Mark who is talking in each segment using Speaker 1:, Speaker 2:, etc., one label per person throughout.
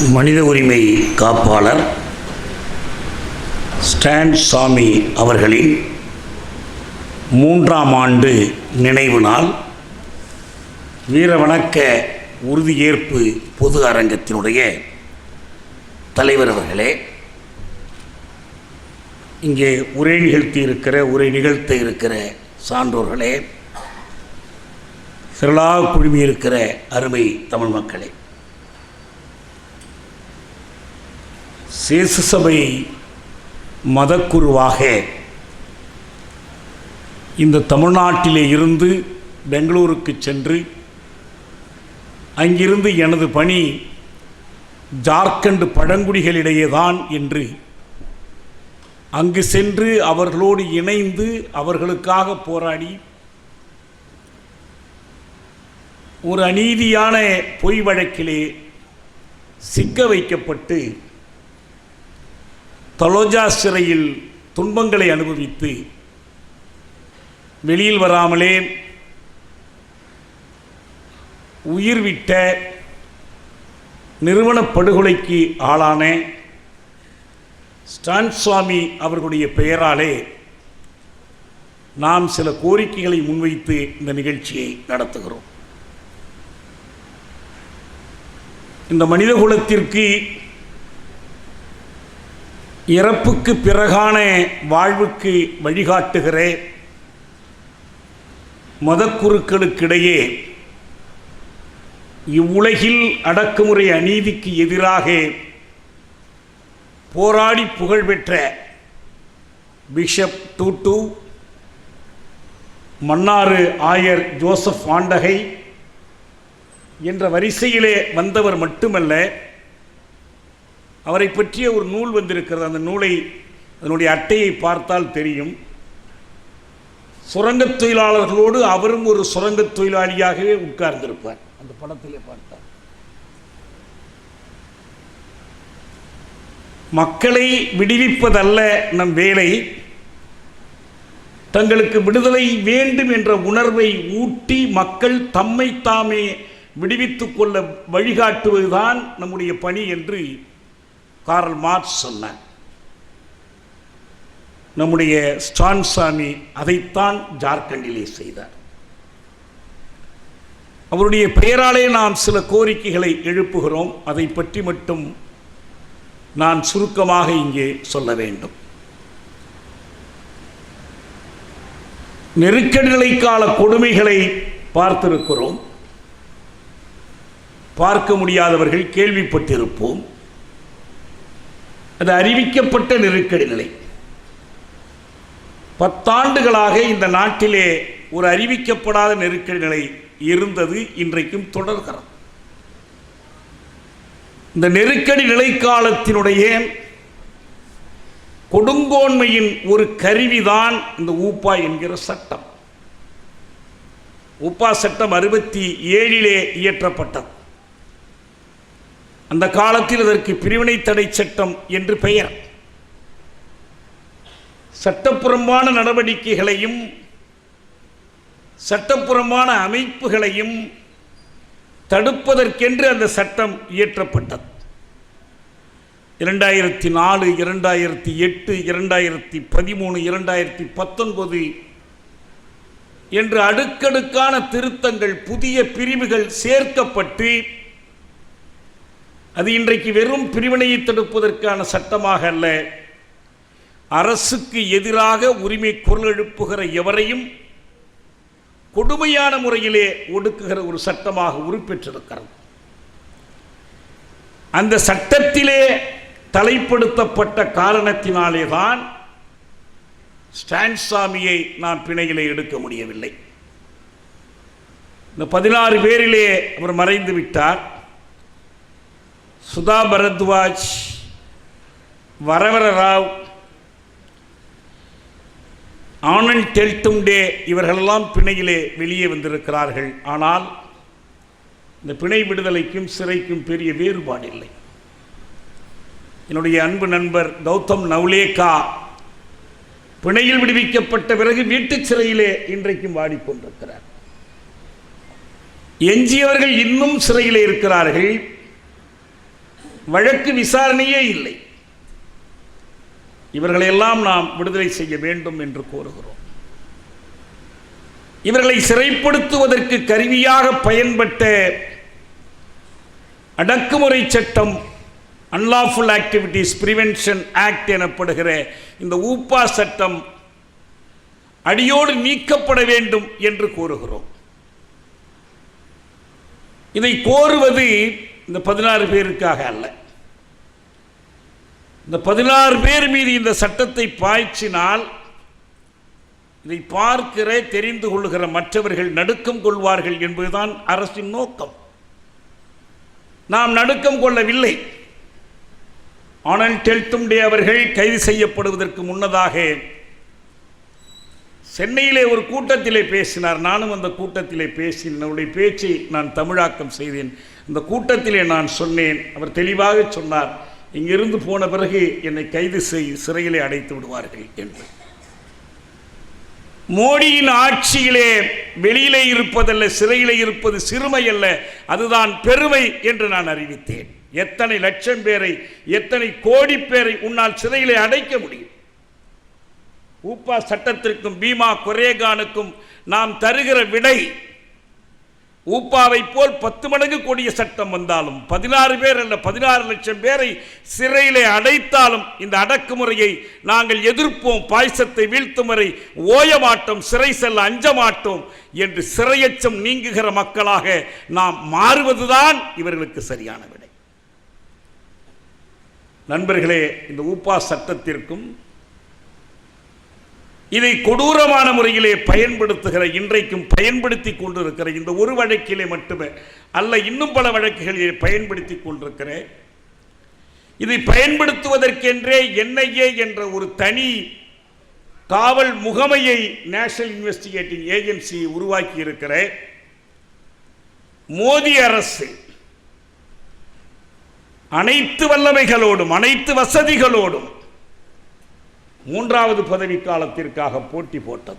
Speaker 1: மனித உரிமை காப்பாளர் ஸ்டான் சாமி அவர்களின் மூன்றாம் ஆண்டு நினைவு நாள். வீரவணக்க உறுதியேற்பு பொது அரங்கத்தினுடைய தலைவர் அவர்களே இங்கே உரை நிகழ்த்தி இருக்கிற உரை நிகழ்த்த இருக்கிற சான்றோர்களே திரளாக குழுமியிருக்கிற அருமை தமிழ் மக்களே சேசு சபை மதக்குருவாக இந்த தமிழ்நாட்டிலே இருந்து பெங்களூருக்கு சென்று அங்கிருந்து எனது பணி ஜார்க்கண்ட் பழங்குடிகளிடையே தான் என்று அங்கு சென்று அவர்களோடு இணைந்து அவர்களுக்காக போராடி ஒரு அநீதியான பொய் வழக்கிலே சிக்க வைக்கப்பட்டு தலோஜா சிறையில் துன்பங்களை அனுபவித்து வெளியில் வராமலே உயிர் விட்ட நிறுவன படுகொலைக்கு ஆளான ஸ்டான் சுவாமி அவர்களுடைய பெயராலே நாம் சில கோரிக்கைகளை முன்வைத்து இந்த நிகழ்ச்சியை நடத்துகிறோம். இந்த மனித குலத்திற்கு இறப்புக்கு பிறகான வாழ்வுக்கு வழிகாட்டுகிற. மதக்குருக்களுக்கிடையே இவ்வுலகில் அடக்குமுறை அநீதிக்கு எதிராக போராடி புகழ்பெற்ற பிஷப் டூட்டு மன்னாறு ஆயர் ஜோசப் ஆண்டகை என்ற வரிசையிலே வந்தவர் மட்டுமல்ல அவரை பற்றிய ஒரு நூல் வந்திருக்கிறது. அந்த நூலை அதனுடைய அட்டையை பார்த்தால் தெரியும். சுரங்கத் தொழிலாளர்களோடு அவரும் ஒரு சுரங்கத் தொழிலாளியாகவே உட்கார்ந்திருப்பார். அந்த படத்திலே பார்த்தார் மக்களை விடுவிப்பதல்ல நம் வேலை. தங்களுக்கு விடுதலை வேண்டும் என்ற உணர்வை ஊட்டி மக்கள் தம்மை தாமே விடுவித்துக் கொள்ள வழிகாட்டுவதுதான் நம்முடைய பணி என்று காரல் மார்க்ஸ் சொன்னார். நம்முடைய ஸ்டான் சாமி அதைத்தான் ஜார்க்கண்டிலே செய்தார். அவருடைய பெயராலே நாம் சில கோரிக்கைகளை எழுப்புகிறோம். அதை பற்றி மட்டும் நான் சுருக்கமாக இங்கே சொல்ல வேண்டும். நெருக்கடிகளை கால கொடுமைகளை பார்த்திருக்கிறோம். பார்க்க முடியாதவர்கள் கேள்விப்பட்டிருப்போம். அது அறிவிக்கப்பட்ட நெருக்கடி நிலை. பத்தாண்டுகளாக இந்த நாட்டிலே ஒரு அறிவிக்கப்படாத நெருக்கடி நிலை இருந்தது இன்றைக்கும் தொடர்கிறது. இந்த நெருக்கடி நிலைக்காலத்தினுடைய கொடுங்கோன்மையின் ஒரு கருவிதான் இந்த ஊப்பா என்கிற சட்டம். உப்பா சட்டம் அறுபத்தி ஏழிலே இயற்றப்பட்டது. அந்த காலத்தில் அதற்கு பிரிவினை தடை சட்டம் என்று பெயர். சட்டப்புறம்பான நடவடிக்கைகளையும் சட்டப்புறமான அமைப்புகளையும் தடுப்பதற்கென்று அந்த சட்டம் இயற்றப்பட்டது. இரண்டாயிரத்தி நாலு இரண்டாயிரத்தி எட்டு இரண்டாயிரத்தி பதிமூணு இரண்டாயிரத்தி பத்தொன்பது என்று அடுக்கடுக்கான திருத்தங்கள் புதிய பிரிவுகள் சேர்க்கப்பட்டு அது இன்றைக்கு வெறும் பிரிவினையை தடுப்பதற்கான சட்டமாக அல்ல. அரசுக்கு எதிராக உரிமை குரல் எழுப்புகிற எவரையும் கொடுமையான முறையிலே ஒடுக்குகிற ஒரு சட்டமாக உருப்பெற்றிருக்கிறது அந்த சட்டத்திலே தலைப்படுத்தப்பட்ட காரணத்தினாலே தான் ஸ்டான்சாமியை நாம் பிணையிலே எடுக்க முடியவில்லை. இந்த பதினாறு பேரிலே அவர் மறைந்து விட்டார். சுதா பரத்வாஜ் வரவர ராவ் ஆனந்த் டெல்டும்டே இவர்களெல்லாம் பிணையிலே வெளியே வந்திருக்கிறார்கள். ஆனால் இந்த பிணை விடுதலைக்கும் சிறைக்கும் பெரிய வேறுபாடு இல்லை என்னுடைய அன்பு நண்பர் கௌதம் நவ்லேகா பிணையில் விடுவிக்கப்பட்ட பிறகு வீட்டுச் சிறையிலே இன்றைக்கும் வாடிக்கொண்டிருக்கிறார். எஞ்சியவர்கள் இன்னும் சிறையிலே இருக்கிறார்கள். வழக்கு விசாரணையே இல்லை. இவர்களையெல்லாம் நாம் விடுதலை செய்ய வேண்டும் என்று கோருகிறோம். இவர்களை சிறைப்படுத்துவதற்கு கருவியாக பயன்பட்ட அடக்குமுறை சட்டம் அன்லாஃபுல் ஆக்டிவிட்டீஸ் பிரிவென்ஷன் ஆக்ட் எனப்படுகிற இந்த ஊப்பா சட்டம் அடியோடு நீக்கப்பட வேண்டும் என்று கோருகிறோம். இதை கோருவது இந்த பதினாறு பேருக்காக அல்ல. இந்த பதினாறு பேர் மீது இந்த சட்டத்தை பாய்ச்சினால் இதை பார்க்கிற தெரிந்து கொள்ளுகிற மற்றவர்கள் நடுக்கம் கொள்வார்கள் என்பதுதான் அரசின் நோக்கம். நாம் நடுக்கம் கொள்ளவில்லை. ஆனால் டெல்தும்டே அவர்கள் கைது செய்யப்படுவதற்கு முன்னதாக சென்னையிலே ஒரு கூட்டத்திலே பேசினார். நானும் அந்த கூட்டத்திலே பேசினேன் அவருடைய பேச்சை நான் தமிழாக்கம் செய்தேன். இந்த கூட்டத்திலே நான் சொன்னேன். அவர் தெளிவாக சொன்னார். இங்கிருந்து போன பிறகு என்னை கைது செய் சிறையிலே அடைத்து விடுவார்கள் என்று. மோடியின் ஆட்சியிலே வெளியிலே இருப்பதல்ல சிறையிலே இருப்பது சிறுமை அல்ல அதுதான் பெருமை என்று நான் அறிவித்தேன். எத்தனை லட்சம் பேரை எத்தனை கோடி பேரை உன்னால் சிறையிலே அடைக்க முடியும்? ஊப்பா சட்டத்திற்கும் பீமா கொரேகானுக்கும் நாம் தருகிற விடை ஊப்பாவை போல் பத்து மடங்கு கொடிய சட்டம் வந்தாலும் பதினாறு பேர் அல்ல பதினாறு லட்சம் பேரை சிறையிலே அடைத்தாலும் இந்த அடக்குமுறையை நாங்கள் எதிர்ப்போம். பாய்சத்தை வீழ்த்தும் வரை ஓய மாட்டோம் சிறை செல்ல அஞ்ச மாட்டோம் என்று சிறையச்சம் நீங்குகிற மக்களாக நாம் மாறுவதுதான் இவர்களுக்கு சரியான விடை. நண்பர்களே இந்த ஊப்பா சட்டத்திற்கும் இதை கொடூரமான முறையிலே பயன்படுத்துகிற இன்றைக்கும் பயன்படுத்தி கொண்டிருக்கிற இந்த ஒரு வழக்கிலே மட்டுமே அல்ல இன்னும் பல வழக்குகளிலே பயன்படுத்தி கொண்டிருக்கிறேன். இதை பயன்படுத்துவதற்கென்றே என்ஐஏ என்ற ஒரு தனி காவல் முகமையை நேஷனல் இன்வெஸ்டிகேட்டிங் ஏஜென்சி உருவாக்கி இருக்கிற மோடி அரசு அனைத்து வல்லமைகளோடும் அனைத்து வசதிகளோடும் மூன்றாவது பதவி காலத்திற்காக போட்டி போட்டது.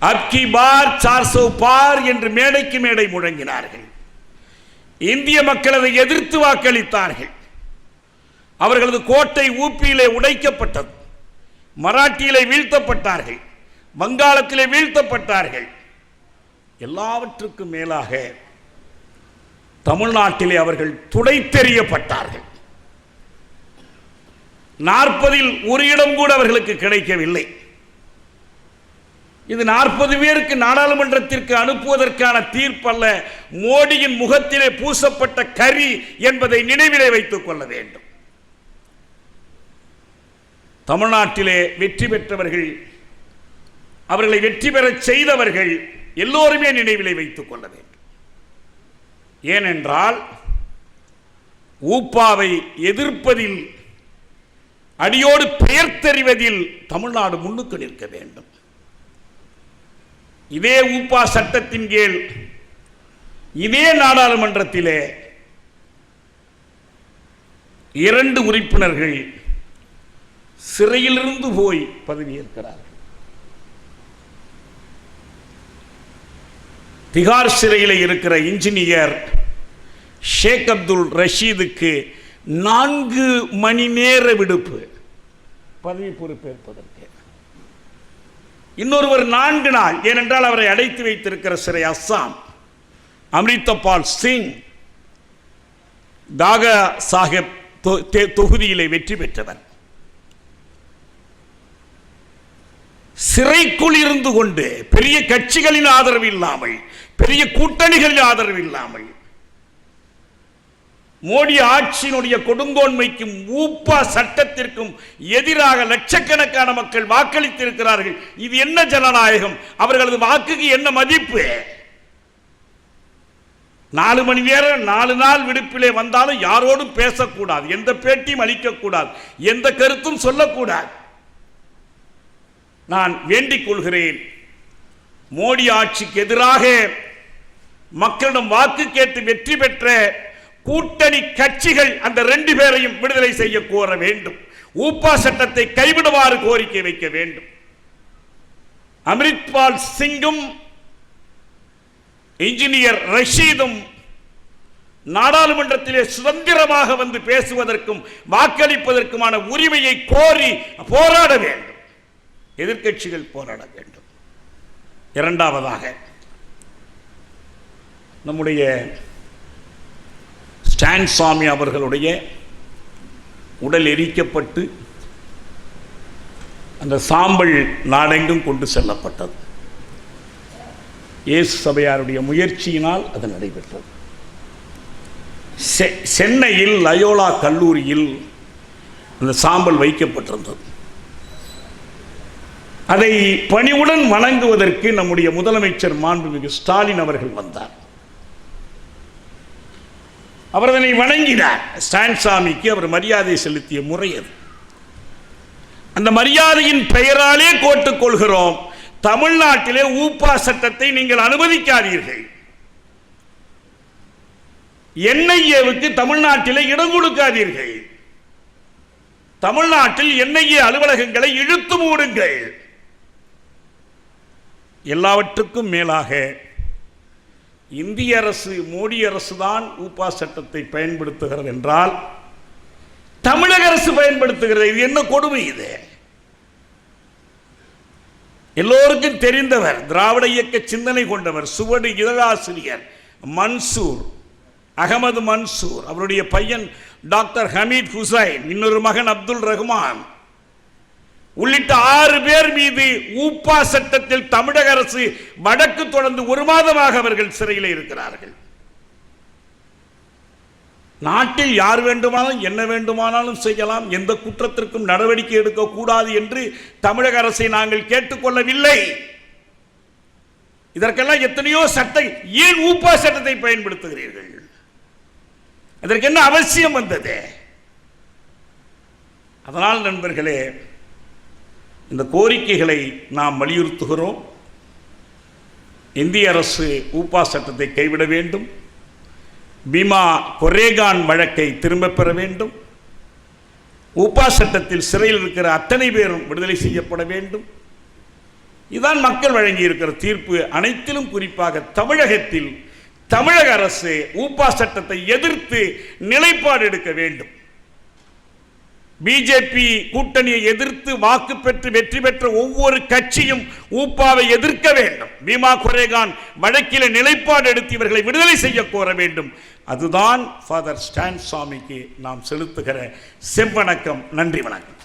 Speaker 1: அப்கி பார் சார்சோ பார் என்று மேடைக்கு மேடை முழங்கினார்கள். இந்திய மக்கள் அதை எதிர்த்து வாக்களித்தார்கள். அவர்களது கோட்டை ஊப்பியிலே உடைக்கப்பட்டது. மராட்டியிலே வீழ்த்தப்பட்டார்கள். வங்காளத்திலே வீழ்த்தப்பட்டார்கள். எல்லாவற்றுக்கும் மேலாக தமிழ்நாட்டிலே அவர்கள் துடைத்தெறியப்பட்டார்கள் நாற்பதில் ஒரு இடம் கூட அவர்களுக்கு கிடைக்கவில்லை. இது நாற்பது பேருக்கு நாடாளுமன்றத்திற்கு அனுப்புவதற்கான தீர்ப்பல்ல. மோடியின் முகத்திலே பூசப்பட்ட கரி என்பதை நினைவிலே வைத்துக் கொள்ள வேண்டும். தமிழ்நாட்டிலே வெற்றி பெற்றவர்கள் அவர்களை வெற்றி பெறச் செய்தவர்கள் எல்லோருமே நினைவிலை வைத்துக் கொள்ள வேண்டும். ஏனென்றால் ஊப்பாவை எதிர்ப்பதில் அடியோடு பெயர் தெரிவதில் தமிழ்நாடு முன்னுக்கு நிற்க வேண்டும். இதே ஊப்பா சட்டத்தின் கீழ் இதே நாடாளுமன்றத்திலே இரண்டு உறுப்பினர்கள் சிறையிலிருந்து போய் பதவியேற்கிறார்கள். திகார் சிறையில் இருக்கிற இன்ஜினியர் ஷேக் அப்துல் ரஷீதுக்கு நான்கு மணி நேர விடுப்பு. பதவி பொறுப்பேற்பதற்கு இன்னொருவர் நான்கு நாள் ஏனென்றால் அவரை அடைத்து வைத்திருக்கிற சிறை அஸ்ஸாம். அம்ரித்தபால் சிங் தாகா சாஹிப் தொகுதியிலே வெற்றி பெற்றவர். சிறைக்குள் இருந்து கொண்டு பெரிய கட்சிகளின் ஆதரவு இல்லாமல் பெரிய கூட்டணிகளின் ஆதரவு இல்லாமல் மோடி ஆட்சியினுடைய கொடுங்கோன்மைக்கும் ஊப்பா சட்டத்திற்கும் எதிராக லட்சக்கணக்கான மக்கள் வாக்களித்திருக்கிறார்கள். இது என்ன ஜனநாயகம்? அவர்களது வாக்குக்கு என்ன மதிப்பு? நாலு மணி நேரம் நாலு நாள் விடுப்பிலே வந்தாலும் யாரோடும் பேசக்கூடாது. எந்த பேட்டியும் அளிக்கக்கூடாது. எந்த கருத்தும் சொல்லக்கூடாது. நான் வேண்டிக் கொள்கிறேன். மோடி ஆட்சிக்கு எதிராக மக்களிடம் வாக்கு கேட்டு வெற்றி பெற்ற கூட்டணி கட்சிகள் அந்த ரெண்டு பேரையும் விடுதலை செய்ய கோர வேண்டும். ஊப்பா சட்டத்தை கைவிடுமாறு கோரிக்கை வைக்க வேண்டும். அமிர்த்பால் சிங்கும் இன்ஜினியர் ரஷீதும் நாடாளுமன்றத்திலே சுதந்திரமாக வந்து பேசுவதற்கும் வாக்களிப்பதற்குமான உரிமையை கோரி போராட வேண்டும். எதிர்க்கட்சிகள் போராட வேண்டும். இரண்டாவதாக நம்முடைய ஸ்டான் சாமி அவர்களுடைய உடல் எரிக்கப்பட்டு அந்த சாம்பல் நாடெங்கும் கொண்டு செல்லப்பட்டது. இயேசு சபையாருடைய முயற்சியினால் அது நடைபெற்றது. செ- சென்னையில் லயோலா கல்லூரியில் அந்த சாம்பல் வைக்கப்பட்டிருந்தது. அதை பணிவுடன் வணங்குவதற்கு நம்முடைய முதலமைச்சர் மாண்புமிகு ஸ்டாலின் அவர்கள் வந்தார். அவர் அதனை வணங்கினார். ஸ்டான் சாமிக்கு அவர் மரியாதை செலுத்திய முறை அது. அந்த மரியாதையின் பெயராலே கோட்டுக் கொள்கிறோம். தமிழ்நாட்டிலே ஊப்பா சட்டத்தை நீங்கள் அனுமதிக்காதீர்கள். என்ஐஏவுக்கு தமிழ்நாட்டிலே இடம் கொடுக்காதீர்கள். தமிழ்நாட்டில் என்ஐஏ அலுவலகங்களை இழுத்து மூடுங்கள். எல்லாவற்றுக்கும் மேலாக இந்திய அரசு மோடி அரசு தான் ஊப்பா சட்டத்தை பயன்படுத்துகிறது என்றால் தமிழக அரசு பயன்படுத்துகிறது. இது என்ன கொடுமை இது? எல்லோருக்கும் தெரிந்தவர் திராவிட இயக்க சிந்தனை கொண்டவர் சுவடு இதழாசிரியர் மன்சூர் அகமது மன்சூர் அவருடைய பையன் டாக்டர் ஹமீத் ஹுசைன் இன்னொரு மகன் அப்துல் ரஹ்மான் உள்ளிட்ட ஆறு பேர் மீது ஊப்பா சட்டத்தில் தமிழக அரசு வடக்கு தொடர்ந்து ஒரு மாதமாக அவர்கள் சிறையில் இருக்கிறார்கள். நாட்டில் யார் வேண்டுமானாலும் என்ன வேண்டுமானாலும் செய்யலாம். எந்த குற்றத்திற்கும் நடவடிக்கை எடுக்கக்கூடாது என்று தமிழக அரசை நாங்கள் கேட்டுக்கொள்ளவில்லை. இதற்கெல்லாம் எத்தனையோ சட்டம் ஏன் ஊப்பா சட்டத்தை பயன்படுத்துகிறீர்கள்? அதற்கு என்ன அவசியம் வந்தது? அதனால் நண்பர்களே இந்த கோரிக்கைகளை நாம் வலியுறுத்துகிறோம். இந்திய அரசு ஊப்பா சட்டத்தை கைவிட வேண்டும். பீமா கொரேகான் வழக்கை திரும்பப் பெற வேண்டும். ஊப்பா சட்டத்தில் சிறையில் இருக்கிற அத்தனை பேரும் விடுதலை செய்யப்பட வேண்டும். இதுதான் மக்கள் வழங்கி இருக்கிற தீர்ப்பு அனைத்திலும் குறிப்பாக தமிழகத்தில் தமிழக அரசு ஊப்பா சட்டத்தை எதிர்த்து நிலைப்பாடு எடுக்க வேண்டும். பிஜேபி கூட்டணியை எதிர்த்து வாக்கு பெற்று வெற்றி பெற்ற ஒவ்வொரு கட்சியும் ஊப்பாவை எதிர்க்க வேண்டும். பீமா குரேகான் வழக்கில நிலைப்பாடு எடுத்து இவர்களை விடுதலை செய்ய கோர வேண்டும். அதுதான் ஃபாதர் ஸ்டான் சாமிக்கு நாம் செலுத்துகிற செவ்வணக்கம். நன்றி வணக்கம்.